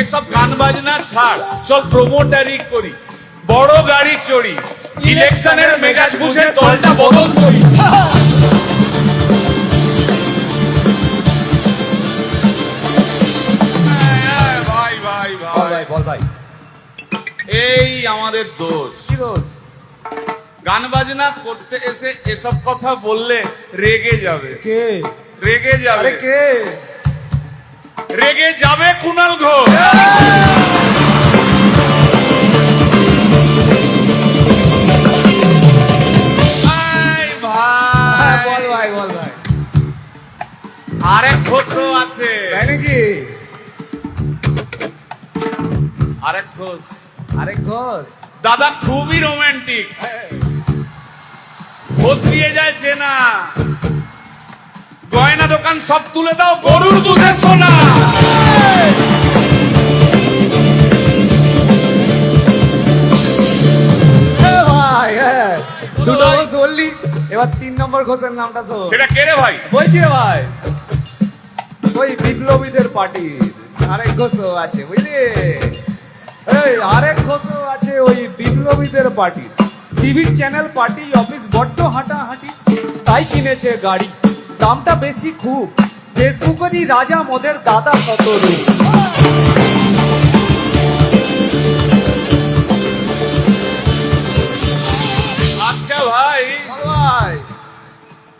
এসব গান বাজনা ছাড় সব প্রমোটারি করি। বড় গাড়ি চড়ি ইলেকশনের মেজাজ বুঝে দলটা বদল করি। এই আমাদের দোষ। কি দোষ? গান বাজনা করতে এসে এসব কথা বললে রেগে যাবে। কে? রেগে যাবে। কে? রেগে যাবে কুণাল ঘোষ। হ্যাঁ আরেক ঘোষও আছে। তাই নাকি? আরেক ঘোষ আরে ঘোষ দাদা খুবই রোমান্টিক ঘোষ দিয়ে যায় চেনা। গয়না দোকান সব তুলে দাও গরুর দুধে সোনা। এবার তিন নম্বর ঘোষের নামটা শোন। সেটা কে রে ভাই? বলছি রে ভাই। ওই বিপ্লবীদের পার্টির আরেক ঘোষও আছে বুঝলি? এই আরেক ঘোষও আছে ওই বিপ্লবীদের পার্টির টিভির চ্যানেল পার্টি অফিস বড্ড হাঁটাহাঁটি তাই কিনেছে গাড়ি। দামটা বেশি খুব। ফেসবুকেরই রাজা মদের দাদা সতরু আচ্ছা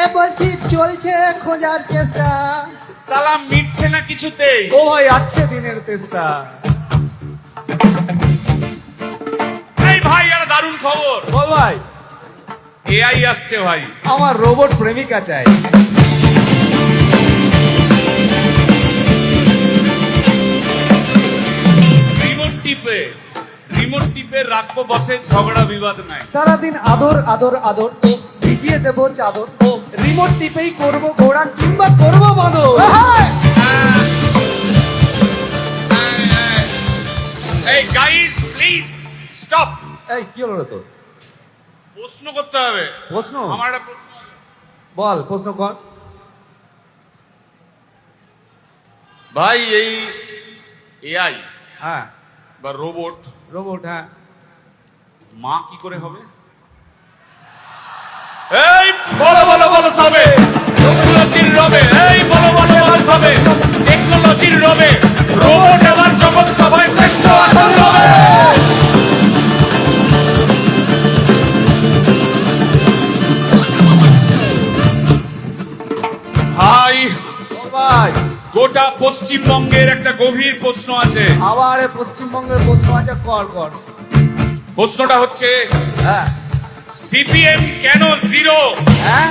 এ বলছি চলছে খোঁজার চেষ্টা। সালাম মিটছে না কিছুতেই ও ভাই আছে দিনের তেষ্টা। এই ভাই আর দারুণ খবর। বল ভাই। এআই আসছে ভাই। আমার রোবট প্রেমিকা চাই। রিমোট টিপে রিমোট টিপে রাখব বসে ঝগড়া বিবাদ নাই। সারাদিন আদর আদর আদর ও ভিজিয়ে দেব চাদর ও রিমোট টিপেই করব ঘোড়া কিংবা করব বাঁদর এই গাইস প্লিজ স্টপ এই কি হলো প্রশ্ন করতে হবে। প্রশ্ন? আমার একটা প্রশ্ন বল প্রশ্ন কর। ভাই এই এআই হ্যাঁ। বা রোবট রোবট হ্যাঁ। মা কি করে হবে? এই বলো টেকনোলজির রবে। এই বলো বলো বলো সবে টেকনোলজির রবে। রোবট এবার জগৎ সবাই শ্রেষ্ঠ আসন রবে ভাই ভাই। গোটা পশ্চিমবঙ্গের একটা গভীর প্রশ্ন আছে। আবার পশ্চিমবঙ্গের প্রশ্ন আছে কর কর। প্রশ্নটা হচ্ছে হ্যাঁ। সিপিএম কেন জিরো? হ্যাঁ?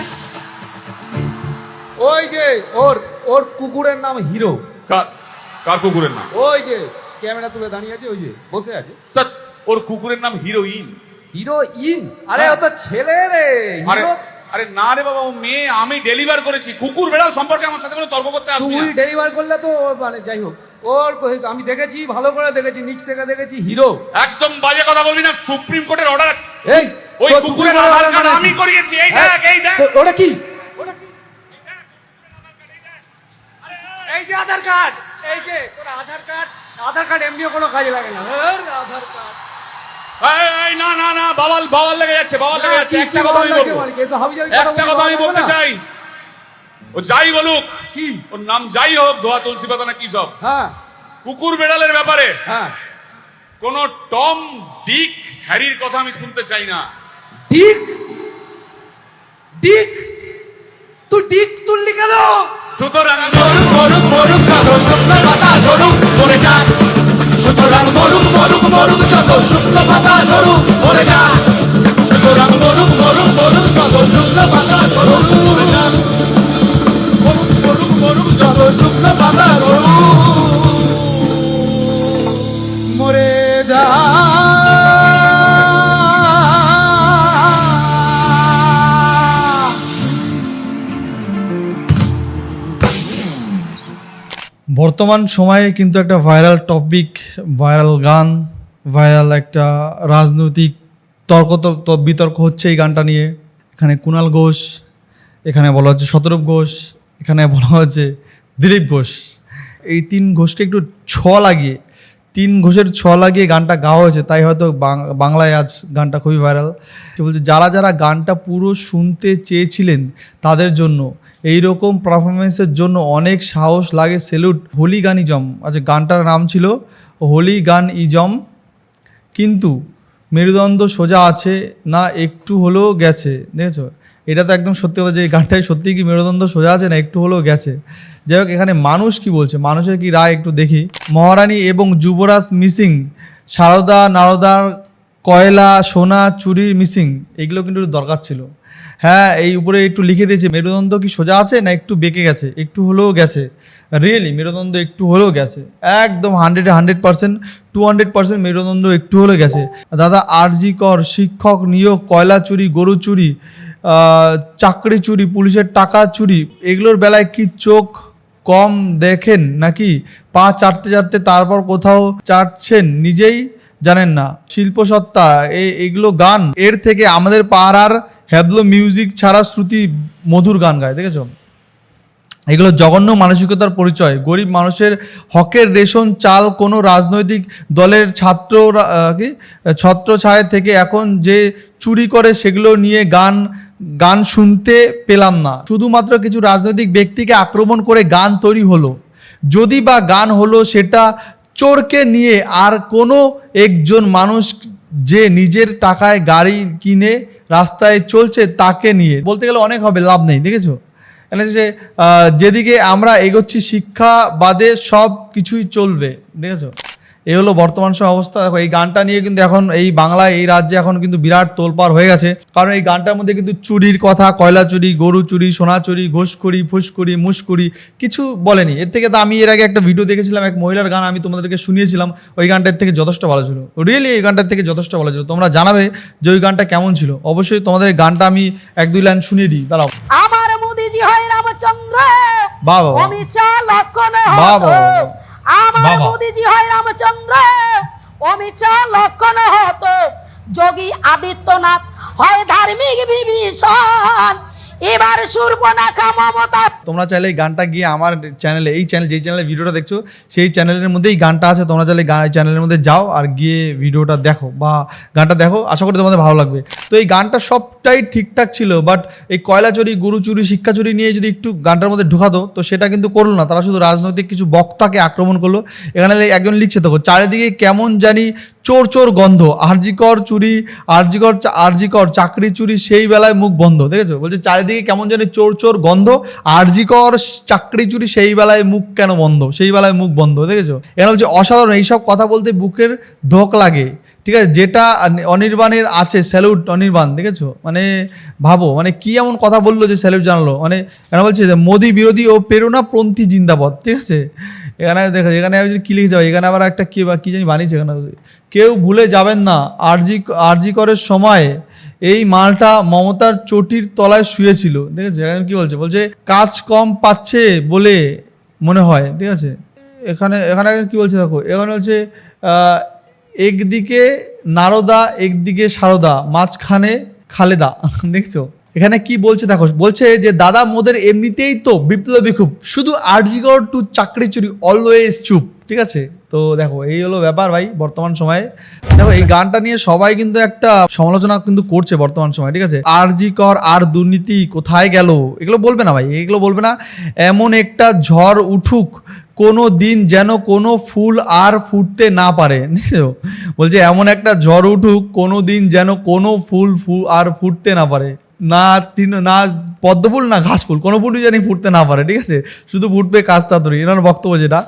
ওই যে ওর ওর কুকুরের নাম হিরো। কার কার কুকুরের নাম? ওই যে ক্যামেরা তুলে দাঁড়িয়ে আছে ওই যে বসে আছে। তা ওর কুকুরের নাম হিরোইন। হিরো ইন আরে ও তো ছেলে রে আরে আরে না রে বাবা ও মেয়ে আমি ডেলিভার করেছি। কুকুর বেড়াল সম্পর্কে আমার সাথে কোনো তর্ক করতে আসবি তুই ডেলিভার করলে তো মানে যাই হোক। ওর আমি দেখেছি ভালো করে দেখেছি নিচ থেকে দেখেছি হিরো। একদম বাজে কথা বলবি না সুপ্রিম কোর্টের অর্ডার এই ওই কুকুরের আধার কার্ড কার্ড আমি করিয়েছি এই হ্যাঁ? দেখ এই দেখ। ওটা কি? এই যে আধার কার্ড এই যে তোর আধার কার্ড আধার কার্ড এমনিও কোনো কাজে লাগে না। আধার কার্ড। এই, এই, না না না বাবাল বাবাল লেগে যাচ্ছে বাবাল লেগে যাচ্ছে একটা কথা আমি বলব। বল, এসব হাবিজাবি একটা কথা আমি বলতে চাই। ও যাই বলুক কি? ওর নাম যাই হোক ধোয়া তুলসী পাতা না কি সব। হ্যাঁ। কুকুর বেড়ালের ব্যাপারে হ্যাঁ। কোন টম ডিক হ্যারির কথা আমি শুনতে চাই না। ডিক? ডিক? তুই ডিক তুললি কেন? সুতরাং মরুক মরুক মরুক যত শুকনো পাতা ঝরুক পড়ে যা সুতরাং মরুক মরুক মরুক যত শুকনো পাতা ঝরুক পড়ে যা সুতরাং মরুক মরুক মরুক যত শুকনো পাতা ঝরুক পড়ে যাক। বর্তমান সময়ে কিন্তু একটা ভাইরাল টপিক ভাইরাল গান ভাইরাল একটা রাজনৈতিক তর্ক বিতর্ক হচ্ছে এই গানটা নিয়ে। এখানে কুণাল ঘোষ, এখানে বলা হচ্ছে শতরূপ ঘোষ, এখানে বলা হচ্ছে দিলীপ ঘোষ। এই তিন ঘোষকে একটু ছ লাগিয়ে, তিন ঘোষের ছ লাগিয়ে গানটা গাওয়া হয়েছে, তাই হয়তো বাংলায় আজ গানটা খুবই ভাইরাল বলছে, যারা যারা গানটা পুরো শুনতে চেয়েছিলেন তাদের জন্য এই রকম পারফরমেন্সের জন্য অনেক সাহস লাগে। সেলুট হোলি গান ইজম আচ্ছা গানটার নাম ছিল হোলি গান ইজম কিন্তু মেরুদণ্ড সোজা আছে না একটু হলেও গেছে, দেখেছ? এটা তো একদম সত্যি কথা যে এই গানটাই সত্যি কি মেরুদণ্ড সোজা আছে না একটু হলেও গেছে। যাই হোক, এখানে মানুষ কি বলছে? মানুষের কি রায় একটু দেখি। মহারানী এবং যুবরাজ মিসিং, সারদা নারদার কয়লা, সোনা, চুরির মিসিং, এগুলো কিন্তু দরকার ছিল। হ্যাঁ এই উপরে একটু লিখে দিয়েছে, মেরুদণ্ড কি সোজা আছে না একটু বেঁকে গেছে? একটু হলেও গেছে। রিয়েলি মেরুদণ্ড একটু হলেও গেছে। একদম hundred hundred percent two hundred percent মেরুদণ্ড একটু হলেও গেছে। দাদা আরজি কর, শিক্ষক নিয়োগ, কয়লা চুরি, গরু চুরি চাকরি চুরি, পুলিশের টাকা চুরি, এগুলোর বেলায় কি চোখ কম দেখেন নাকি? পা চাটতে চাটতে তারপর কোথাও চাটছেন? নিজেই জানেন না। শিল্পসত্তা এগুলো গান। এর থেকে আমাদের পাড়ার হ্যাবলো মিউজিক ছাড়া শ্রুতি মধুর গান গায়, দেখেছ? এগুলো জঘন্য মানসিকতার পরিচয়। গরিব মানুষের হকের রেশন, চাল কোনো রাজনৈতিক দলের ছাত্র কি? ছত্র ছায় থেকে এখন যে চুরি করে সেগুলো নিয়ে গান গান শুনতে পেলাম না। শুধুমাত্র কিছু রাজনৈতিক ব্যক্তিকে আক্রমণ করে গান তৈরি হলো। যদি বা গান হলো সেটা চোরকে নিয়ে আর কোনো একজন মানুষ যে নিজের টাকায় গাড়ি কিনে রাস্তায় চলছে তাকে নিয়ে। বলতে গেলে অনেক হবে, লাভ নেই, দেখেছ? এখানে যে যেদিকে আমরা এগোচ্ছি, শিক্ষা বাদে সব কিছুই চলবে, দেখেছ? এই হলো বর্তমান সময় অবস্থা। দেখো এই গানটা নিয়ে কিন্তু এখন এই বাংলায় এই রাজ্যে এখন কিন্তু বিরাট তোলপাড় হয়ে গেছে। কারণ এই গানটার মধ্যে কিন্তু চুরির কথা কয়লা চুরি গরু চুরি সোনা চুরি ঘুষখুরি ফুসকুরি মুসকুরি কিছু বলেনি। এর থেকে তো আমি এর আগে একটা ভিডিও দেখেছিলাম এক মহিলার গান আমি তোমাদেরকে শুনিয়েছিলাম। ওই গানটার থেকে যথেষ্ট ভালো ছিল। রিয়েলি এই গানটার থেকে যথেষ্ট ভালো ছিল। তোমরা জানাবে যে ওই গানটা কেমন ছিল। অবশ্যই তোমাদের এই গানটা আমি এক দুই লাইন শুনিয়ে দিই। দাঁড়াও। আমার মোদিজি হয় রামচন্দ্র। বাহ, বাহ। আমার। মোদিজি হয় রামচন্দ্র। অমিত শাহ লক্ষণ হতো। যোগী আদিত্যনাথ হয় ধার্মিক বিভীষণ। এবার সুর্পনাখা মমতা। তোমরা চাইলে এই গানটা গিয়ে আমার চ্যানেলে এই চ্যানেল যেই চ্যানেলে ভিডিওটা দেখছ, সেই চ্যানেলের মধ্যেই গানটা আছে। তোমরা চাইলে গান চ্যানেলের মধ্যে যাও আর গিয়ে ভিডিওটা দেখো বা গানটা দেখো। আশা করি তোমাদের ভালো লাগবে। তো এই গানটা সবটাই ঠিকঠাক ছিল বাট এই কয়লা চুরি, গুরু চুরি, শিক্ষা চুরি নিয়ে যদি একটু গানটার মধ্যে ঢুকাতো, তো সেটা কিন্তু করল না। তারা শুধু রাজনৈতিক কিছু বক্তাকে আক্রমণ করল। এখানে একজন লিখছে, দেখো, চারিদিকে কেমন জানি চোর চোর গন্ধ। আরজিকর চুরি, আরজিকর আরজিকর চাকরি চুরি সেই বেলায় মুখ বন্ধ, দেখেছ? বলছে, চারিদিকে কেমন জানি চোর চোর গন্ধ, আরজিকর চাকরি চুরি সেই বেলায় মুখ কেন বন্ধ? সেই বেলায় মুখ বন্ধ, দেখেছ? এখানে বলছে, অসাধারণ, এইসব কথা বলতে বুকের ধোক লাগে। ঠিক আছে? যেটা অনির্বাণের আছে, স্যালুট অনির্বাণ, দেখেছ? মানে ভাবো মানে কি এমন কথা বলল যে স্যালুট জানালো? মানে এরা বলছে যে, মোদি বিরোধী ও প্রেরণাপন্থী জিন্দাবাদ ঠিক আছে? এখানে দেখো, এখানে কি লিখে যাব এখানে আবার একটা কি বা কি জানি বানিয়েছে এখানে। কেউ ভুলে যাবেন না, আরজি আরজি করের সময় এই মালটা মমতার চটির তলায় শুয়েছিল। ঠিক আছে এখানে কি বলছে? বলছে, কাজ কম পাচ্ছে বলে মনে হয়। ঠিক আছে? এখানে এখানে কি বলছে দেখো? এখানে হচ্ছে একদিকে নারদা, একদিকে সারদা, মাঝখানে খালেদা। দেখছ? এখানে কি বলছে দেখো, বলছে যে দাদা মোদের এমনিতেই তো বিপ্লবী খুব। শুধু আর্জিগর টু চাকরি চুরি অলওয়েজ চুপ, ঠিক আছে? তো দেখো, এই হলো ব্যাপার ভাই বর্তমান সময়ে। দেখো, এই গানটা নিয়ে সবাই কিন্তু একটা সমালোচনা কিন্তু করছে বর্তমান সময়, ঠিক আছে? আর জি কর, আর দুর্নীতি কোথায় গেল? এগুলো বলবে না ভাই, এগুলো বলবে না। এমন একটা ঝড় উঠুক, কোনো দিন যেন কোনো ফুল আর ফুটতে না পারে বলছে এমন একটা ঝড় উঠুক, কোনো দিন যেন কোনো ফুল ফু আর ফুটতে না পারে। না তিন, না পদ্মফুল না ঘাস ফুল, কোনো ফুলই জানি ফুটতে না পারে, ঠিক আছে? শুধু ফুটবে কাস্তাতরি এনার বক্তব্য যেটা।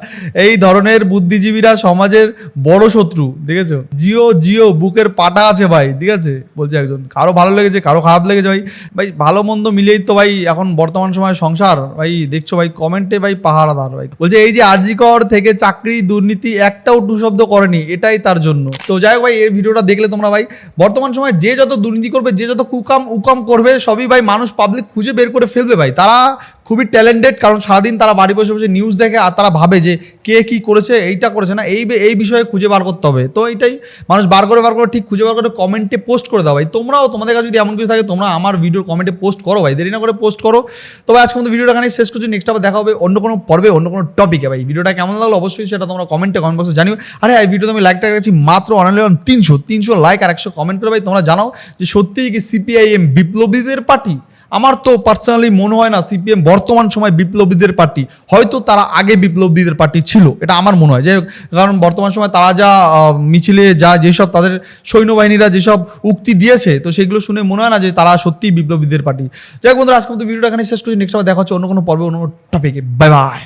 এই ধরনের বুদ্ধিজীবীরা সমাজের বড় শত্রু দেখেছ জিও জিও, বুকের পাটা আছে ভাই, ঠিক আছে? বলছে একজন, কারও ভালো লেগেছে, কারও খারাপ লেগেছে ভাই। ভাই, ভালো মন্দ মিলেই তো ভাই এখন বর্তমান সময় সংসার। ভাই, দেখছ ভাই, কমেন্টে ভাই পাহারাদার ভাই। বলছে, এই যে আরজিকর থেকে চাকরি, দুর্নীতি একটাও টু শব্দ করেনি, এটাই তার জন্য। তো যাই হোক ভাই, এই ভিডিওটা দেখলে তোমরা ভাই, বর্তমান সময় যে যত দুর্নীতি করবে, যে যত কুকাম উকাম করবে সবই ভাই মানুষ পাবলিক খুঁজে বের করে ফেলবে ভাই। তারা খুবই ট্যালেন্টেড কারণ সারাদিন তারা বাড়ি বসে বসে নিউজ দেখে আর তারা ভাবে যে কে কি করেছে, এইটা করেছে না, এই এই বিষয়ে খুঁজে বার করতে হবে। তো এইটাই মানুষ বার করে বার করে ঠিক খুঁজে বার করে কমেন্টে পোস্ট করে দাও ভাই। তোমরাও তোমাদের কাছে যদি এমন কিছু থাকে, তোমরা আমার ভিডিওর কমেন্টে পোস্ট করো ভাই। দেরি না করে পোস্ট করো। তবে আজকে ভিডিওটা এখানে শেষ করছি। নেক্সট আবার দেখা হবে অন্য কোনো পর্বে, অন্য কোনো টপিকে ভাই। ভিডিওটা কেমন লাগল অবশ্যই সেটা তোমরা কমেন্টে কমেন্ট বক্সে জানিও। আরে এই ভিডিওতে আমি লাইকটা রেখেছি মাত্র অনলাইন তিনশো তিনশো লাইক আর একশো কমেন্ট করে ভাই, তোমরা জানাও যে সত্যিই কি সিপিআইএম বিপ্লবীদের পার্টি? আমার তো পার্সোনালি মনে হয় না সিপিএম বর্তমান সময় বিপ্লবীদের পার্টি। হয়তো তারা আগে বিপ্লবীদের পার্টি ছিল, এটা আমার মনে হয়। যে কারণ বর্তমান সময় তারা যা মিছিলে যা যেসব তাদের সৈন্যবাহিনীরা যেসব উক্তি দিয়েছে, তো সেগুলো শুনে মনে হয় না যে তারা সত্যি বিপ্লবীদের পার্টি। যাই হোক বন্ধুরা আজকে ভিডিওটা এখানে শেষ করছি। নেক্সট দেখা হচ্ছে অন্য কোনো পর্বে, অন্য টপিকে বাই বাই